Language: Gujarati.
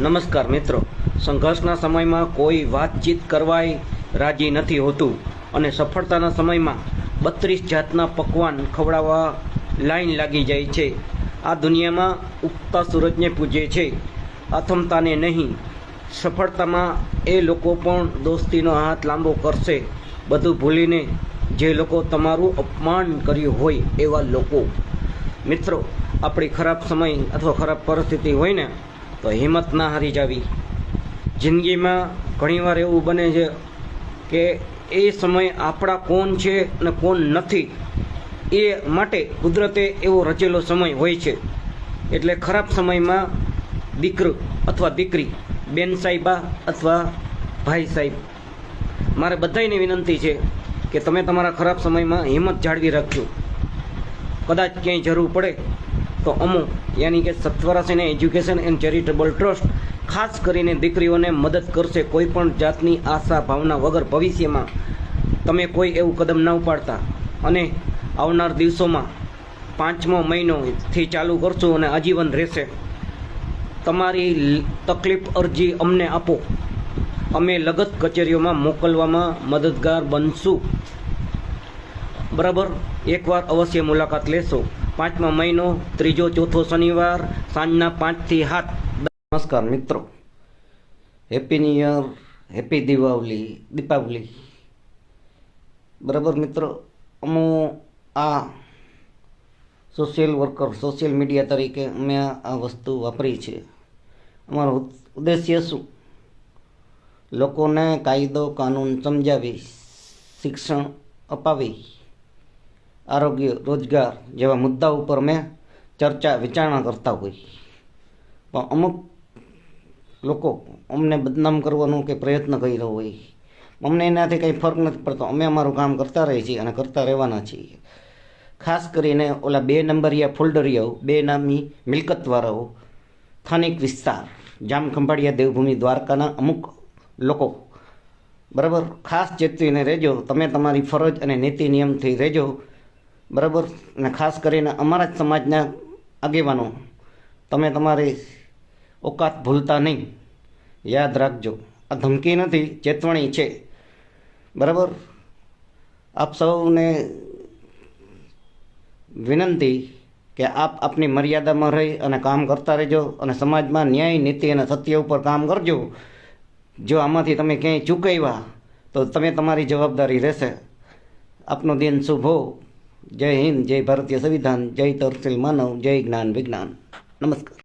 નમસ્કાર મિત્રો. સંઘર્ષના સમયમાં કોઈ વાતચીત કરવાય રાજી નથી હોતું અને સફળતાના સમયમાં બત્રીસ જાતના પકવાન ખવડાવવા લાઈન લાગી જાય છે. આ દુનિયામાં ઉગતા સૂરજને પૂજે છે. અથમતાને નહીં, સફળતામાં એ લોકો પણ દોસ્તીનો હાથ લાંબો કરશે. બધું ભૂલીને જે લોકો તમારું અપમાન કર્યું હોય એવા લોકો. મિત્રો, આપણી ખરાબ સમય અથવા ખરાબ પરિસ્થિતિ હોય ને તો હિંમત ના હારી જાવી. જિંદગીમાં ઘણીવાર એવું બને છે કે એ સમય આપણા કોણ છે અને કોણ નથી, એ માટે કુદરતે એવો રચેલો સમય હોય છે. એટલે ખરાબ સમયમાં દીકરો અથવા દીકરી, બેન સાહેબા અથવા ભાઈ સાહેબ. મારે બધાને વિનંતી છે કે તમે તમારા ખરાબ સમયમાં હિંમત જાળવી રાખજો. કદાચ ક્યાંય જરૂર પડે તો અમુક, યાની કે સત્વરાસીને એજ્યુકેશન એન્ડ ચેરિટેબલ ટ્રસ્ટ ખાસ કરીને દીકરીઓને મદદ કરશે કોઈ પણ જાતની આશા, ભાવના વગર ભવિષ્યમાં. તમે કોઈ એવું કદમ ન ઉપાડતા. અને આવનાર દિવસોમાં પાંચમો મહિનોથી ચાલુ કરશો અને આજીવન રહેશે. તમારી તકલીફ અરજી અમને આપો. અમે લગત કચેરીઓમાં મોકલવામાં મદદગાર બનશું. બરાબર? એકવાર અવશ્ય મુલાકાત લેશો. પાંચમા મહિનો, ત્રીજો, ચોથો શનિવાર, સાંજના પાંચથી સાત. નમસ્કાર મિત્રો. Happy new year happy Diwali Deepavali બરાબર મિત્રો, અમો આ સોશિયલ વર્કર સોશિયલ મીડિયા તરીકે અમે આ વસ્તુ વાપરી છે. અમારો ઉદ્દેશ્ય શું? લોકોને કાયદો, કાનૂન સમજાવી, શિક્ષણ અપાવી. આરોગ્ય રોજગાર જેવા મુદ્દા ઉપર મેં ચર્ચા વિચારણા કરતા હોય. પણ અમુક લોકો અમને બદનામ કરવાનું કે પ્રયત્ન કરી રહ્યો હોય. અમને એનાથી કંઈ ફરક નથી પડતો. અમે અમારું કામ કરતા રહીએ છીએ અને કરતા રહેવાના છીએ. ખાસ કરીને ઓલા બે નંબરિયા ફોલ્ડરિયાઓ, બે નામી મિલકતવાળાઓ, સ્થાનિક વિસ્તાર, જામ ખંભાળિયા, દેવભૂમિ, દ્વારકાના અમુક લોકો. બરાબર? ખાસ ચેતવીને રહેજો. તમે તમારી ફરજ અને નીતિ નિયમથી રહેજો. બરાબર? અને ખાસ કરીને અમારા જ સમાજના આગેવાનો, તમે તમારી ઓકાત ભૂલતા નહીં. યાદ રાખજો. આ ધમકી નથી, ચેતવણી છે. બરાબર? આપ સૌને વિનંતી કે આપ આપની મર્યાદામાં રહી અને કામ કરતા રહેજો અને સમાજમાં ન્યાય, નીતિ અને સત્ય ઉપર કામ કરજો. જો આમાંથી તમે ક્યાંય ચૂકવ્યા તો તમે તમારી જવાબદારી રહેશે. આપનો દિન શુભ હો. જય હિન્દ જય ભારતીય સંવિધાન જય તરસીલ માનવ જય જ્ઞાન વિજ્ઞાન. નમસ્કાર.